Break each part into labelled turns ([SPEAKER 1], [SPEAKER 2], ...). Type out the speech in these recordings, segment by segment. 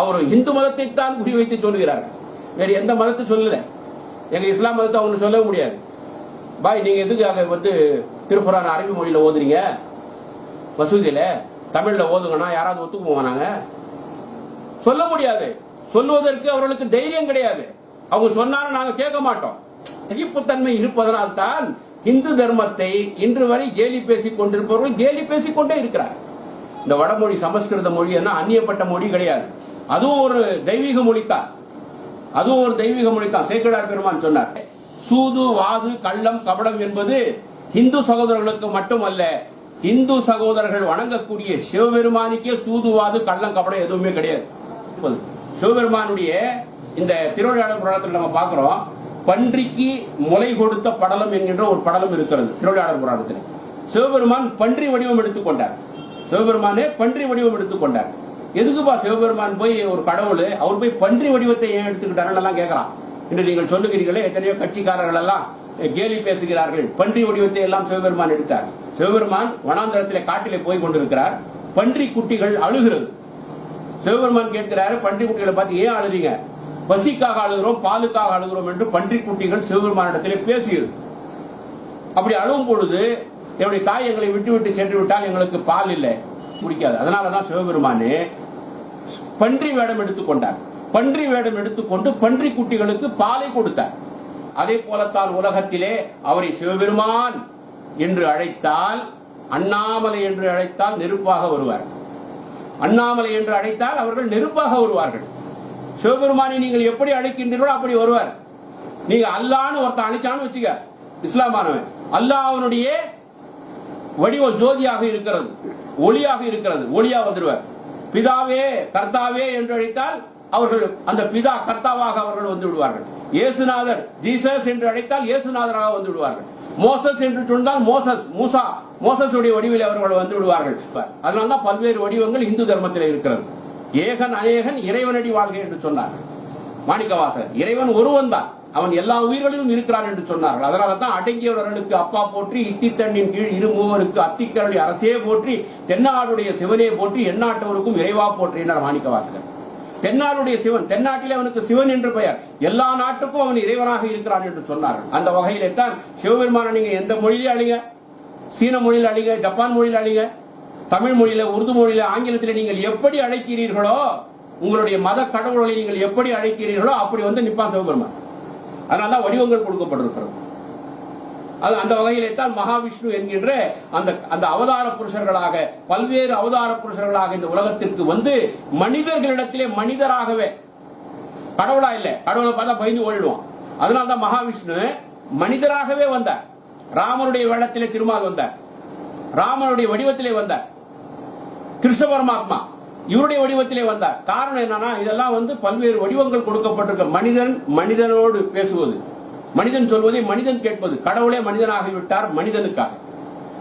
[SPEAKER 1] அவர் இந்து மதத்தை தான் குறிவைத்து சொல்லுகிறார் வேறு எந்த மதத்தை சொல்லல. எங்க இஸ்லாம் மதத்தை அவங்க சொல்லவே முடியாது. பாய் நீங்க எதுக்காக வந்து திருக்குறான் அரபி மொழியில ஓதுறீங்க? மசூதியில தமிழ்ல ஓதுங்கன்னா யாராவது ஒத்துக்கு நாங்க? சொல்ல முடியாது. சொல்லுவதற்கு அவர்களுக்கு தைரியம் கிடையாது. அவங்க சொன்னாலும் நாங்க கேட்க மாட்டோம். சகிப்புத்தன்மை இருப்பதனால் தான் இந்து தர்மத்தை இன்று வரை கேலி பேசிக் கொண்டிருப்பவர்கள் கேலி பேசிக் கொண்டே இருக்கிறார் இந்த வடமொழி சமஸ்கிருத மொழி என்ன அந்நியப்பட்ட மொழி கிடையாது. அதுவும் ஒரு தெய்வீக மொழித்தான். அதுவும் ஒரு தெய்வீக மொழித்தான். சேக்கடார் பெருமான் சொன்னார் சூது வாது கள்ளம் கபடம் என்பது இந்து சகோதரர்களுக்கு மட்டுமல்ல இந்து சகோதரர்கள் வணங்கக்கூடிய சிவபெருமானுக்கே சூதுவாது கள்ளம் கபடம் எதுவுமே கிடையாது. சிவபெருமானுடைய இந்த திருவிளையாடல் புராணத்தில் நம்ம பார்க்கிறோம் பன்றிக்கு முளை கொடுத்த படலம் என்கின்ற ஒரு படலம் இருக்கிறது திருவிளையாடல் புராணத்தில். சிவபெருமான் பன்றி வடிவம் எடுத்துக்கொண்டார் சிவபெருமானே பன்றி வடிவம் எடுத்துக்கொண்டார் எதுக்குப்பா சிவபெருமான் போய் ஒரு கடவுள்? அவர் போய் பன்றி வடிவத்தை ஏன் எடுத்துக்கிட்டாருன்னு எல்லாம் கேட்கலாம். என்று நீங்கள் சொல்லுகிறீர்களே எத்தனையோ கட்சிக்காரர்கள் எல்லாம் கேலி பேசுகிறார்கள். பன்றி வடிவத்தை எல்லாம் சிவபெருமான் எடுத்தார். சிவபெருமான் வனாந்தரத்திலே காட்டிலே போய் கொண்டிருக்கிறார். பன்றி குட்டிகள் அழுகிறது. சிவபெருமான் கேட்கிறாரு பன்றி குட்டிகளை பார்த்து ஏன் அழுறீங்க? பசிக்காக அழுகிறோம் பாலுக்காக அழுகிறோம் என்று பன்றி குட்டிகள் சிவபெருமானிடத்திலே பேசியது அப்படி அழுகும் பொழுது என்னுடைய தாய் எங்களை விட்டு விட்டு சென்று விட்டால் எங்களுக்கு பால் இல்லை. குடிக்காது. அதனாலதான் சிவபெருமானு பன்றி வேடம் எடுத்துக்கொண்டார் பன்றி வேடம் எடுத்துக்கொண்டு பன்றி குட்டிகளுக்கு பாலை கொடுத்தார். அதே போலத்தான் உலகத்திலே அவரை சிவபெருமான் என்று அழைத்தால் அண்ணாமலை என்று அழைத்தால் நெருப்பாக வருவார். அண்ணாமலை என்று அழைத்தால் அவர்கள் நெருப்பாக வருவார்கள். சிவபெருமானை நீங்கள் எப்படி அழைக்கின்றீர்களோ அப்படி வருவார். நீங்க அல்லான்னு ஒருத்தன் அழைச்சான்னு வச்சுக்க இஸ்லாமானவன். அல்லாஹ் அவனுடைய வடிவம் ஜோதியாக இருக்கிறது ஒளியாக இருக்கிறது ஒளியா வந்துடுவார். பிதாவே கர்த்தாவே என்று அழைத்தால் அவர்கள் அந்த பிதா கர்த்தாவாக அவர்கள் வந்து விடுவார்கள். இயேசுநாதர் ஜீசஸ் என்று அழைத்தால் இயேசுநாதராக வந்து விடுவார்கள். மோசஸ் என்று சொன்னால் மோசஸ் மூசா மோசஸுடைய வடிவில் அவர்கள் வந்து விடுவார்கள். அதனால்தான் பல்வேறு வடிவங்கள் இந்து தர்மத்தில் இருக்கிறது. ஏகன் அநேகன் இறைவனடி வாழ்க என்று சொன்னார்கள். மாணிக்கவாசர் இறைவன் ஒருவன் தான் அவன் எல்லா உயிர்களிலும் இருக்கிறான் என்று சொன்னார்கள். அதனால தான் அடங்கியவர்களுக்கு அப்பா போற்றி இத்தித்தண்ணின் கீழ் இரு மூவருக்கு அத்திக்கரளி அரசே போற்றி தென்னாடுடைய சிவனே போற்றி எந்நாட்டவருக்கும் இறைவா போற்றினார் மாணிக்கவாசகர். தென்னாடுடைய சிவன் தென்னாட்டிலே அவனுக்கு சிவன் என்று பெயர். எல்லா நாட்டுக்கும் அவன் இறைவனாக இருக்கிறான் என்று சொன்னார்கள். அந்த வகையிலே தான் சிவபெருமான நீங்க எந்த மொழியிலே அழிங்க? சீன மொழியில் அழிங்க ஜப்பான் மொழியில் அழிங்க தமிழ் மொழியில உருது மொழியில ஆங்கிலத்தில் நீங்கள் எப்படி அழைக்கிறீர்களோ உங்களுடைய மத கடவுள்களை நீங்கள் எப்படி அழைக்கிறீர்களோ அப்படி வந்து நிப்பான் சிவபெருமான். அதனால்தான் வடிவங்கள் கொடுக்கப்பட்டிருக்கிறது. அது அந்த வகையிலே தான் மகாவிஷ்ணு என்கின்ற அந்த அந்த அவதார புருஷர்களாக பல்வேறு அவதார புருஷர்களாக இந்த உலகத்திற்கு வந்து மனிதர்களிடத்திலே மனிதராகவே கடவுளா இல்ல கடவுளை பார்த்தா பயந்து ஓடிடுவான். அதனால தான் மகாவிஷ்ணு மனிதராகவே வந்தார். ராமனுடைய வேடத்திலே திருமால் வந்தார். ராமனுடைய வடிவத்திலே வந்தார். கிருஷ்ண பரமாத்மா. இவருடைய வடிவத்திலே வந்தார் காரணம் என்னன்னா இதெல்லாம் வந்து பல்வேறு வடிவங்கள் கொடுக்கப்பட்டிருக்க. மனிதன் மனிதனோடு பேசுவது. மனிதன் சொல்வதை மனிதன் கேட்பது. கடவுளே மனிதனாகிவிட்டார் மனிதனுக்காக.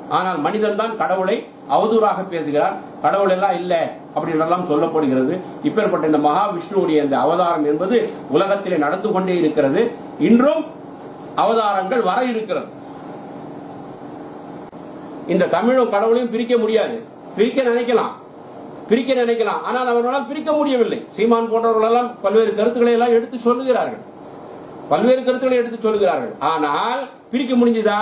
[SPEAKER 1] ஆனால் மனிதன் தான் கடவுளை அவதூறாக பேசுகிறார். கடவுள் எல்லாம் இல்ல அப்படின்னு சொல்லப்படுகிறது. இப்பேற்பட்ட இந்த மகாவிஷ்ணுவுடைய இந்த அவதாரம் என்பது உலகத்திலே நடந்து கொண்டே இருக்கிறது. இன்றும் அவதாரங்கள் வர இருக்கிறது. இந்த தமிழும் கடவுளையும் பிரிக்க முடியாது. பிரிக்க நினைக்கலாம். பிரிக்க நினைக்கலாம். ஆனால் அவர்களால் பிரிக்க முடியவில்லை. சீமான் போன்றவர்கள் எல்லாம் பல்வேறு கருத்துக்களை எல்லாம் எடுத்து சொல்லுகிறார்கள். பல்வேறு கருத்துக்களை எடுத்து சொல்லுகிறார்கள். ஆனால் பிரிக்க முடிஞ்சதா?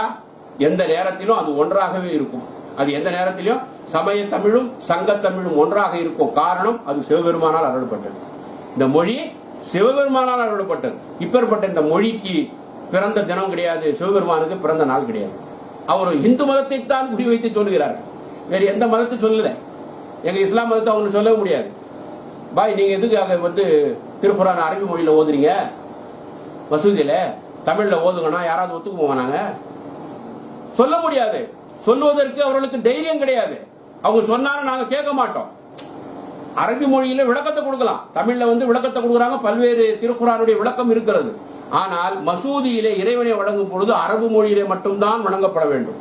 [SPEAKER 1] எந்த நேரத்திலும் அது ஒன்றாகவே இருக்கும். அது எந்த நேரத்திலும்? சமய தமிழும் சங்க தமிழும் ஒன்றாக இருக்கும். காரணம் அது சிவபெருமானால் அருளப்பட்டது. இந்த மொழி சிவபெருமானால் அருளப்பட்டது. இப்பேற்பட்ட இந்த மொழிக்கு பிறந்த தினம் கிடையாது. சிவபெருமானுக்கு பிறந்த நாள் கிடையாது. அவர் இந்து மதத்தை தான் குறிவைத்து சொல்லுகிறார் வேறு எந்த மதத்தை சொல்லலை. எங்கள் இஸ்லாம் மதத்தை அவங்க சொல்லவே முடியாது. பாய் நீங்கள் எதுக்காக வந்து திருக்குறான் அரபி மொழியில் ஓதுறீங்க? மசூதியில்? தமிழில் ஓதுங்கன்னா யாராவது ஒத்துக்குவோம் நாங்கள் சொல்ல முடியாது. சொல்லுவதற்கு அவர்களுக்கு தைரியம் கிடையாது. அவங்க சொன்னாலும் நாங்கள் கேட்க மாட்டோம். அரபி மொழியில விளக்கத்தை கொடுக்கலாம். தமிழ்ல வந்து விளக்கத்தை கொடுக்குறாங்க. பல்வேறு திருக்குறானுடைய விளக்கம் இருக்கிறது. ஆனால் மசூதியிலே இறைவனை வழங்கும் பொழுது அரபு மொழியிலே மட்டும்தான் வழங்கப்பட வேண்டும்.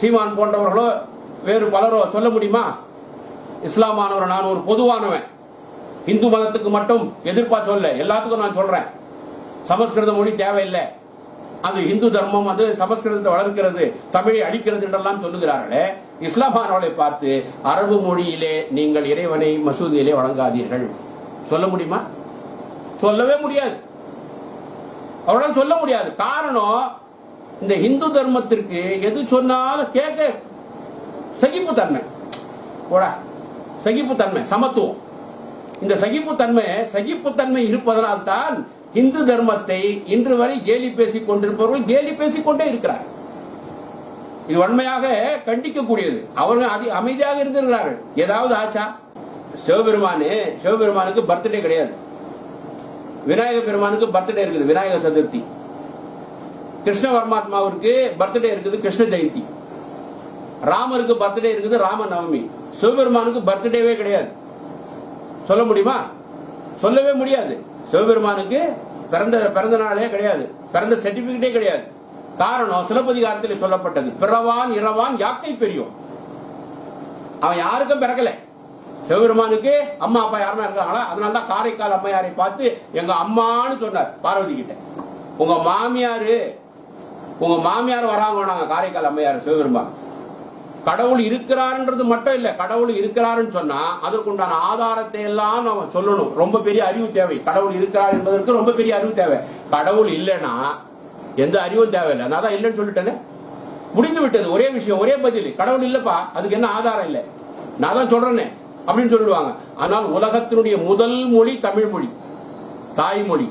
[SPEAKER 1] சீமான் போன்றவர்களோ வேறு பலரோ சொல்ல முடியுமா? இஸ்லாமானவர் நான் ஒரு பொதுவானவன். இந்து மதத்துக்கு மட்டும் எதிர்ப்பா சொல்ல எல்லாத்துக்கும் நான் சொல்றேன். சமஸ்கிருத மொழி தேவையில்லை. அது இந்து தர்மம் அது சமஸ்கிருதத்தை வளர்க்கிறது தமிழை அழிக்கிறது என்றெல்லாம் சொல்லுகிறார்களே. இஸ்லாமானவர்களை பார்த்து அரபு மொழியிலே நீங்கள் இறைவனை மசூதியிலே வழங்காதீர்கள். சொல்ல முடியுமா? சொல்லவே முடியாது. அவரால் சொல்ல முடியாது. காரணம் இந்த இந்து தர்மத்திற்கு எது சொன்னாலும் கேட்க சகிப்புத்தன்மை. கூட சகிப்புத்தன்மை சமத்துவம். இந்த சகிப்புத்தன்மை சகிப்புத்தன்மை இருப்பதனால்தான் இந்து தர்மத்தை இன்று வரை கேலி பேசிக் கொண்டிருப்பவர்கள் கேலி பேசிக் கொண்டே இருக்கிறார் இது வன்மையாக கண்டிக்கக்கூடியது. அவர்கள் அதி அமைதியாக இருந்திருக்கிறார்கள். ஏதாவது ஆச்சா? சிவபெருமானு சிவபெருமானுக்கு பர்த்டே கிடையாது. விநாயக பெருமானுக்கு பர்த்டே இருக்குது விநாயக சதுர்த்தி. கிருஷ்ண பரமாத்மாவிற்கு பர்த்டே இருக்குது கிருஷ்ண ஜெயந்தி. ராமருக்கு பர்த்டே இருக்குது ராம நவமி சிவபெருமானுக்கு பர்த்டேவே கிடையாது. சொல்ல முடியுமா? சொல்லவே முடியாது. சிவபெருமானுக்கு பிறந்த பிறந்த நாளே கிடையாது. பிறந்த சர்டிபிகேட்டே கிடையாது. காரணம் சிலப்பதிகாரத்தில் சொல்லப்பட்டது. பிறவான் இரவான் யாக்கை பெரியோம்? அவன் யாருக்கும் பிறக்கல. சிவபெருமானுக்கு அம்மா அப்பா யாருன்னா இருக்காங்களா? அதனால தான் காரைக்கால் அம்மையாரை பார்த்து எங்க அம்மான்னு சொன்னார் பார்வதி கிட்ட. உங்க மாமியாரு உங்க மாமியார் வராங்க நாங்க காரைக்கால் அம்மையார் சிவபெருமான். கடவுள் இருக்கிறார்ன்றது மட்டும் இல்ல கடவுள் இருக்கிறாருன்னு சொன்னா அதற்குண்டான ஆதாரத்தை எல்லாம் நம்ம சொல்லணும். ரொம்ப பெரிய அறிவு தேவை. கடவுள் இருக்கிறார் என்பதற்கு ரொம்ப பெரிய அறிவு தேவை. கடவுள் இல்லைன்னா எந்த அறிவும் தேவையில்லை. நான் தான் இல்லைன்னு சொல்லிட்டேனே? முடிந்து விட்டது. ஒரே விஷயம் ஒரே பதில். கடவுள் இல்லப்பா அதுக்கு என்ன ஆதாரம் இல்லை? நான் தான் சொல்றேனே அப்படின்னு சொல்லிடுவாங்க. ஆனால் உலகத்தினுடைய முதல் மொழி தமிழ் மொழி. தாய்மொழி.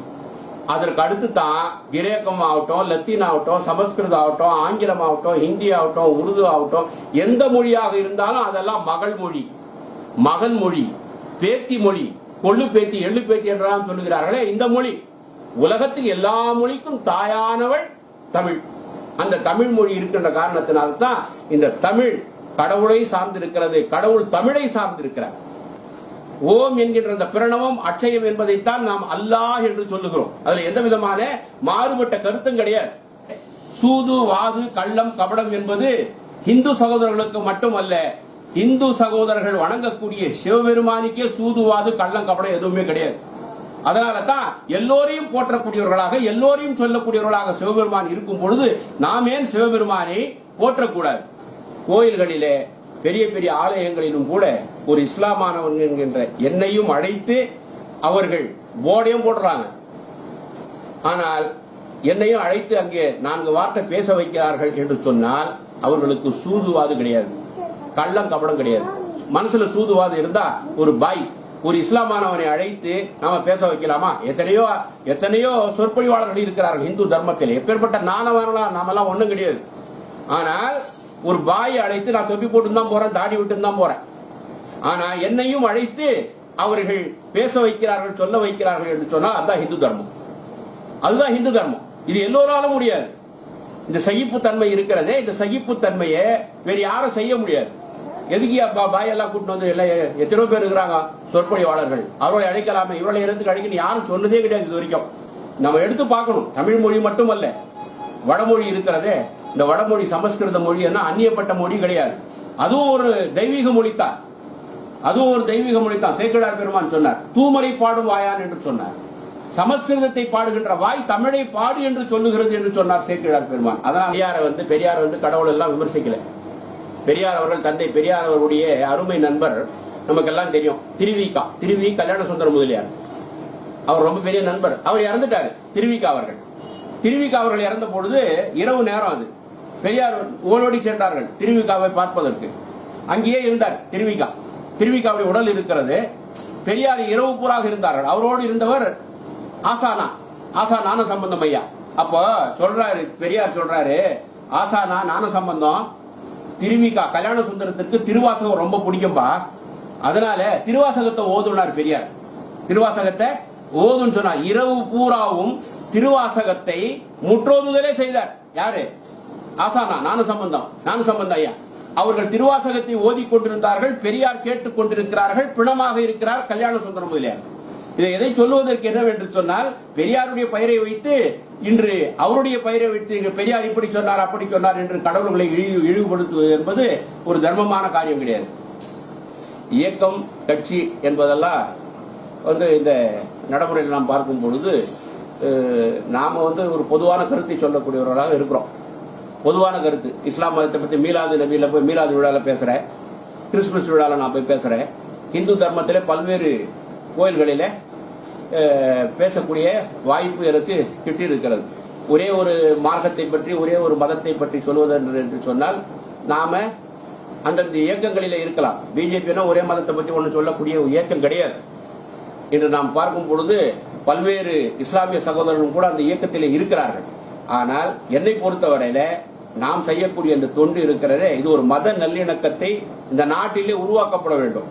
[SPEAKER 1] அதற்கு அடுத்து தான் கிரேக்கம் ஆகட்டும் லத்தீன் ஆகட்டும் சமஸ்கிருதம் ஆகட்டும் ஆங்கிலம் ஆகட்டும் ஹிந்தி ஆகட்டும் உருது ஆகட்டும் எந்த மொழியாக இருந்தாலும் அதெல்லாம் மகள் மொழி. மகன் மொழி. பேத்தி மொழி. கொள்ளு பேத்தி எள்ளு பேத்தி என்றெல்லாம் சொல்லுகிறார்களே இந்த மொழி. உலகத்துக்கு எல்லா மொழிக்கும் தாயானவள் தமிழ். அந்த தமிழ் மொழி இருக்கின்ற காரணத்தினால்தான் இந்த தமிழ் கடவுளை சார்ந்திருக்கிறது கடவுள் தமிழை சார்ந்திருக்கிறார். ஓம் என்கின்ற அந்த பிரணவம் அட்சயம் என்பதைத்தான் நாம் அல்லாஹ் என்று சொல்லுகிறோம். அதுல எந்த விதமான மாறுபட்ட கருத்தும் கிடையாது. சூது வாது கள்ளம் கபடம் என்பது இந்து சகோதரர்களுக்கு மட்டுமல்ல இந்து சகோதரர்கள் வணங்கக்கூடிய சிவபெருமானிக்கே சூதுவாது கள்ளம் கபடம் எதுவுமே கிடையாது. அதனால தான் எல்லோரையும் போற்றக்கூடியவர்களாக எல்லோரையும் சொல்லக்கூடியவர்களாக சிவபெருமான் இருக்கும் பொழுது நாம் ஏன் சிவபெருமானை போற்றக்கூடாது? கோயில்களிலே பெரிய பெரிய ஆலயங்களிலும் கூட ஒரு இஸ்லாமானவன் என்கின்ற என்னையும் அழைத்து அவர்கள் போர்டையும் போடுறாங்க. ஆனால் என்னையும் அழைத்து அங்கே நான்கு வார்த்தை பேச வைக்கிறார்கள் என்று சொன்னால் அவர்களுக்கு சூதுவாது கிடையாது. கள்ளம் கபடம் கிடையாது. மனசுல சூதுவாது இருந்தா ஒரு பாய் ஒரு இஸ்லாமானவனை அழைத்து நாம பேச வைக்கலாமா? எத்தனையோ எத்தனையோ சொற்பொழிவாளர்கள் இருக்கிறார்கள் இந்து தர்மத்தில். எப்பேற்பட்ட நானவர்களா நாமெல்லாம் ஒண்ணும் கிடையாது. ஆனால் ஒரு பாயை அழைத்து நான் தொப்பி போட்டு தான் போறேன் தாடி விட்டு தான் போறேன். ஆனா என்னையும் அழைத்து அவர்கள் பேச வைக்கிறார்கள் சொல்ல வைக்கிறார்கள் என்று சொன்னால் அதுதான் இந்து தர்மம். அதுதான் இந்து தர்மம். இது எல்லோராலும் முடியாது. இந்த சகிப்புத்தன்மை இருக்கிறதே இந்த சகிப்பு தன்மையை வேற யாரும் செய்ய முடியாது. எதுக்கு அப்பா பாயெல்லாம் கூட்டு வந்து எல்லாம் எத்தனையோ பேர் இருக்கிறாங்க சொற்பொழிவாளர்கள் அவர்களை அழைக்கலாமே இவர்களை எடுத்து அழைக்கணும் யாரும் சொன்னதே கிடையாது இது வரைக்கும். நம்ம எடுத்து பார்க்கணும். தமிழ் மொழி மட்டுமல்ல வடமொழி இருக்கிறதே இந்த வடமொழி சமஸ்கிருத மொழி என்ன அந்நியப்பட்ட மொழி கிடையாது. அதுவும் ஒரு தெய்வீக மொழி தான் அதுவும் ஒரு தெய்வீக மொழி தான் சேக்கிழார் பெருமான் சொன்னார் தூமரை பாடும் வாயான் என்று சொன்னார். சமஸ்கிருதத்தை பாடுகின்ற வாய் தமிழை பாடு என்று சொல்லுகிறது என்று சொன்னார் சேக்கிழார் பெருமான். அதனால் பெரியார வந்து பெரியார் வந்து கடவுள் எல்லாம் விமர்சிக்கல. பெரியார் அவர்கள் தந்தை பெரியார் அவருடைய அருமை நண்பர் நமக்கெல்லாம் தெரியும். திருவிகா திருவி கல்யாண சுந்தர முதலியார். அவர் ரொம்ப பெரிய நண்பர். அவர் இறந்துட்டாரு திருவிகா அவர்கள். திருவிகா அவர்கள் இறந்த பொழுது இரவு நேரம் அது. பெரியார் ஓடோடி சென்றார்கள் திருவிகாவை பார்ப்பதற்கு. அங்கேயே இருந்தார் திருவிகா. திருவிகாவுடைய உடல் இருக்கிறது. பெரியார் இரவு பூராக இருந்தார்கள். அவரோடு இருந்தவர் ஆசானா. ஆசா நான சம்பந்தம் ஐயா. அப்போ சொல்றாரு பெரியார் சொல்றாரு ஆசானா நான சம்பந்தம் திருவிகா கல்யாண சுந்தரத்திற்கு திருவாசகம் ரொம்ப பிடிக்கும்பா. அதனால திருவாசகத்தை ஓதுனார் பெரியார். திருவாசகத்தை ஓதுன்னு சொன்னார் இரவு பூராவும் திருவாசகத்தை முற்றோதுதலே செய்தார். யாரு? ஆசானா நானும் சம்பந்தம் நானும் சம்பந்தம் ஐயா. அவர்கள் திருவாசகத்தை ஓதி கொண்டிருந்தார்கள் பெரியார் கேட்டுக் கொண்டிருக்கிறார்கள் பிணமாக இருக்கிறார் கல்யாண சுந்தர முதலியார். இதை எதை சொல்லுவதற்கு என்னவென்று சொன்னால் பெரியாருடைய பெயரை வைத்து இன்று அவருடைய பெயரை வைத்து பெரியார் இப்படி சொன்னார் அப்படி சொன்னார் என்று கடவுள்களை இழிவு இழிவுபடுத்துவது என்பது ஒரு தர்மமான காரியம் கிடையாது. இயக்கம் கட்சி என்பதெல்லாம் வந்து இந்த நடைமுறையில் நாம் பார்க்கும் பொழுது நாம வந்து ஒரு பொதுவான கருத்தை சொல்லக்கூடியவர்களாக இருக்கிறோம். பொதுவான கருத்து. இஸ்லாம் மதத்தை பற்றி மீலாது நபியில் போய் மீலாது விழாவில் பேசுகிறேன் கிறிஸ்துமஸ் விழாவில் நான் போய் பேசுகிறேன் இந்து தர்மத்தில் பல்வேறு கோயில்களில் பேசக்கூடிய வாய்ப்பு எனக்கு கிட்டி இருக்கிறது ஒரே ஒரு மார்க்கத்தை பற்றி ஒரே ஒரு மதத்தை பற்றி சொல்வது என்று என்று சொன்னால் நாம அந்தந்த இயக்கங்களில் இருக்கலாம். பிஜேபினா ஒரே மதத்தை பற்றி ஒன்று சொல்லக்கூடிய இயக்கம் கிடையாது. இன்று நாம் பார்க்கும் பொழுது பல்வேறு இஸ்லாமிய சகோதரர்களும் கூட அந்த இயக்கத்தில் இருக்கிறார்கள். ஆனால் என்னை பொறுத்தவரையில நாம் செய்யக்கூடிய இந்த தொண்டு இருக்கிறதே இது ஒரு மத நல்லிணக்கத்தை இந்த நாட்டிலே உருவாக்கப்பட வேண்டும்.